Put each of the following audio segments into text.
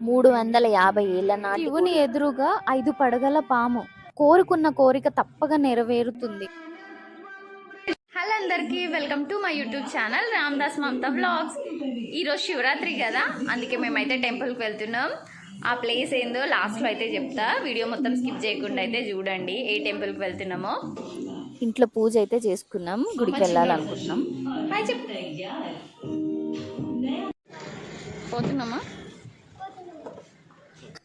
మూడు వందల యాభై ఏళ్ళ నాటి శివుని ఎదురుగా ఐదు పడగల పాము కోరుకున్న కోరిక తప్పక నెరవేరుతుంది. హలో అందరికీ welcome to my YouTube channel Ramdas Mamata vlogs ఈరోజు శివరాత్రి కదా అందుకే మేమైతే టెంపుల్కి వెళ్తున్నాం. ఆ ప్లేస్ ఏందో లాస్ట్లో అయితే చెప్తా. వీడియో మొత్తం స్కిప్ చేయకుండా అయితే చూడండి ఏ టెంపుల్కి వెళ్తున్నామో. ఇంట్లో పూజ అయితే చేసుకున్నాం గుడికి వెళ్ళాలనుకుంటున్నాం. పోతున్నామా?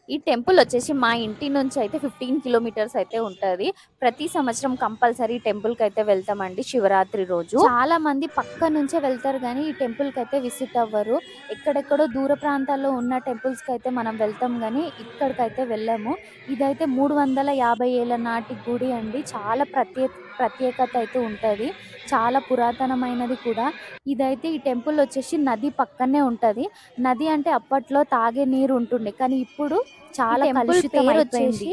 ఈ టెంపుల్ వచ్చేసి మా ఇంటి నుంచి అయితే ఫిఫ్టీన్ కిలోమీటర్స్ అయితే ఉంటది. ప్రతి సంవత్సరం కంపల్సరీ టెంపుల్కి అయితే వెళ్తామండి శివరాత్రి రోజు. చాలా మంది పక్క నుంచే వెళ్తారు కానీ ఈ టెంపుల్కి అయితే విజిట్ అవ్వరు. ఎక్కడెక్కడో దూర ప్రాంతాల్లో ఉన్న టెంపుల్స్కి అయితే మనం వెళ్తాం కానీ ఇక్కడికైతే వెళ్ళాము. ఇదైతే మూడు వందల యాభై ఏళ్ళ నాటి గుడి అండి. చాలా ప్రత్యేక ప్రత్యేకత అయితే ఉంటది. చాలా పురాతనమైనది కూడా. ఇదైతే ఈ టెంపుల్ వచ్చేసి నది పక్కనే ఉంటది. నది అంటే అప్పట్లో తాగే నీరు ఉంటుండే. కానీ ఇప్పుడు చాలా కలుషితం పేరు వచ్చేసి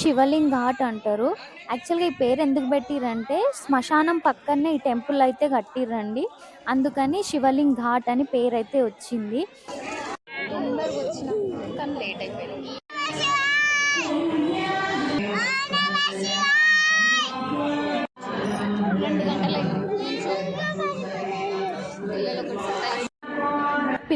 శివలింగ్ ఘాట్ అంటారు. యాక్చువల్గా ఈ పేరు ఎందుకు పెట్టిరంటే శ్మశానం పక్కనే ఈ టెంపుల్ అయితే కట్టిరండి. అందుకని శివలింగ్ ఘాట్ అని పేరు అయితే వచ్చింది కానీ లేట్ అయిపోయింది.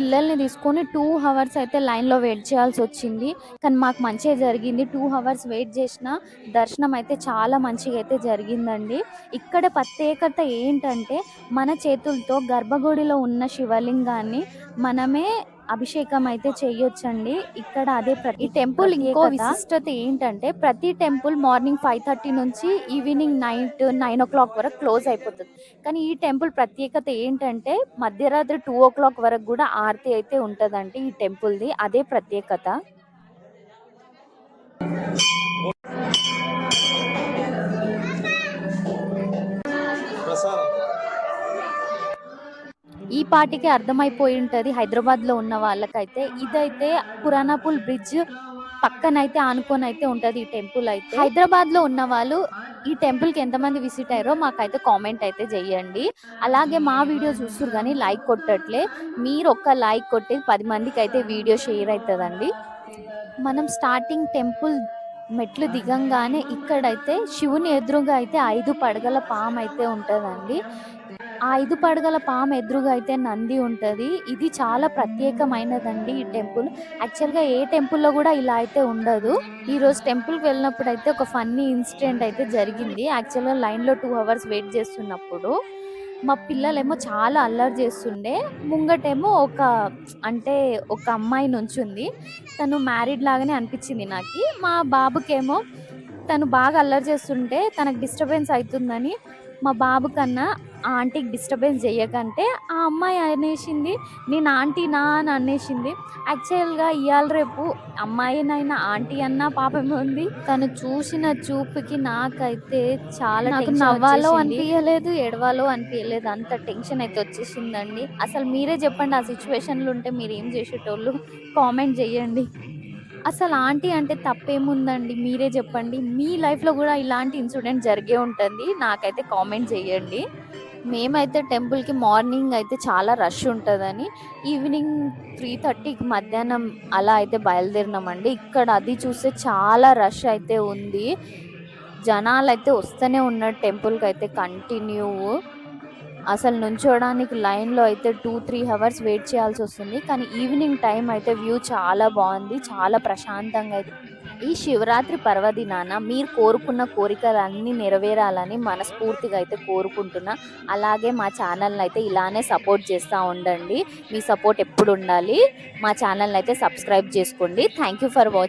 పిల్లల్ని తీసుకొని టూ అవర్స్ అయితే లైన్లో వెయిట్ చేయాల్సి వచ్చింది. కానీ మాకు మంచిగా జరిగింది. టూ అవర్స్ వెయిట్ చేసిన దర్శనం అయితే చాలా మంచిగా అయితే జరిగిందండి. ఇక్కడ ప్రత్యేకత ఏంటంటే మన చేతులతో గర్భగుడిలో ఉన్న శివలింగాన్ని మనమే అభిషేకం అయితే చేయొచ్చండి. ఇక్కడ అదే ప్రతి టెంపుల్ ఇంకో విశిష్టత ఏంటంటే ప్రతి టెంపుల్ మార్నింగ్ ఫైవ్ థర్టీ నుంచి evening night nine o'clock వరకు క్లోజ్ అయిపోతుంది. కానీ ఈ టెంపుల్ ప్రత్యేకత ఏంటంటే మధ్యరాత్రి టూ ఓ క్లాక్ వరకు కూడా ఆరతి అయితే ఉంటుందండి ఈ టెంపుల్ది. అదే ప్రత్యేకత. ఈ పాటికి అర్థమైపోయి ఉంటుంది హైదరాబాద్లో ఉన్న వాళ్ళకైతే. ఇదైతే పురాణాపుల్ బ్రిడ్జ్ పక్కనైతే ఆనుకొని అయితే ఉంటది ఈ టెంపుల్ అయితే. హైదరాబాద్లో ఉన్న వాళ్ళు ఈ టెంపుల్కి ఎంతమంది విజిట్ అయ్యారో మాకైతే కామెంట్ అయితే చెయ్యండి అలాగే మా వీడియో చూస్తారు కానీ లైక్ కొట్టట్లే. మీరు ఒక్క లైక్ కొట్టి పది మందికి అయితే వీడియో షేర్ అవుతుందండి మనం స్టార్టింగ్ టెంపుల్ మెట్లు దిగంగానే ఇక్కడైతే శివుని ఎదురుగా అయితే ఐదు పడగల పాము అయితే ఉంటుందండి. ఆ ఐదు పడగల పాము ఎదురుగా అయితే నంది ఉంటుంది. ఇది చాలా ప్రత్యేకమైనదండి ఈ టెంపుల్. యాక్చువల్గా ఏ టెంపుల్లో కూడా ఇలా అయితే ఉండదు. ఈ రోజు వెళ్ళినప్పుడు అయితే ఒక ఫన్నీ ఇన్సిడెంట్ అయితే జరిగింది. యాక్చువల్గా లైన్లో టూ అవర్స్ వెయిట్ చేస్తున్నప్పుడు మా పిల్లలేమో చాలా అల్లరి చేస్తుండే. ముంగటేమో ఒక అంటే ఒక అమ్మాయి నుంచుంది. తను మ్యారీడ్ లాగానే అనిపించింది నాకు. మా బాబుకేమో తను బాగా అల్లరి చేస్తుంటే తనకు డిస్టర్బెన్స్ అవుతుందని మా బాబు కన్నా ఆంటీకి డిస్టర్బెన్స్ చేయకంటే ఆ అమ్మాయి అనేసింది నేను ఆంటీనా అని అనేసింది. యాక్చువల్గా ఇవాళ రేపు అమ్మాయినైనా ఆంటీ అన్న పాపమే ఉంది. తను చూసిన చూపుకి నాకైతే చాలా నాకు నవ్వాలో అనిపించలేదు ఎడవాలో అనిపించలేదు అంత టెన్షన్ అయితే వచ్చేసిందండి. అసలు మీరే చెప్పండి ఆ సిచ్యువేషన్లో ఉంటే మీరు ఏం చేసేటోళ్ళు? కామెంట్ చేయండి అసలు ఆంటీ అంటే తప్పేముందండి? మీరే చెప్పండి. మీ లైఫ్లో కూడా ఇలాంటి ఇన్సిడెంట్ జరిగే ఉంటుంది. నాకైతే కామెంట్ చేయండి. మేమైతే టెంపుల్కి మార్నింగ్ అయితే చాలా రష్ ఉంటుందని ఈవినింగ్ త్రీ థర్టీకి మధ్యాహ్నం అలా అయితే బయలుదేరినామండి. ఇక్కడ అది చూస్తే చాలా రష్ అయితే ఉంది. జనాలు అయితే వస్తూనే ఉన్నారు టెంపుల్కి అయితే కంటిన్యూ. అసలు నుంచోడానికి లైన్లో అయితే టూ త్రీ అవర్స్ వెయిట్ చేయాల్సి వస్తుంది. కానీ ఈవినింగ్ టైం అయితే వ్యూ చాలా బాగుంది. చాలా ప్రశాంతంగా అయితే ఈ శివరాత్రి పర్వదినాన మీరు కోరుకున్న కోరికలన్నీ నెరవేరాలని మనస్ఫూర్తిగా అయితే కోరుకుంటున్నా. అలాగే మా ఛానల్ని అయితే ఇలానే సపోర్ట్ చేస్తూ ఉండండి. మీ సపోర్ట్ ఎప్పుడు ఉండాలి? మా ఛానల్ని అయితే సబ్స్క్రైబ్ చేసుకోండి. Thank you for watching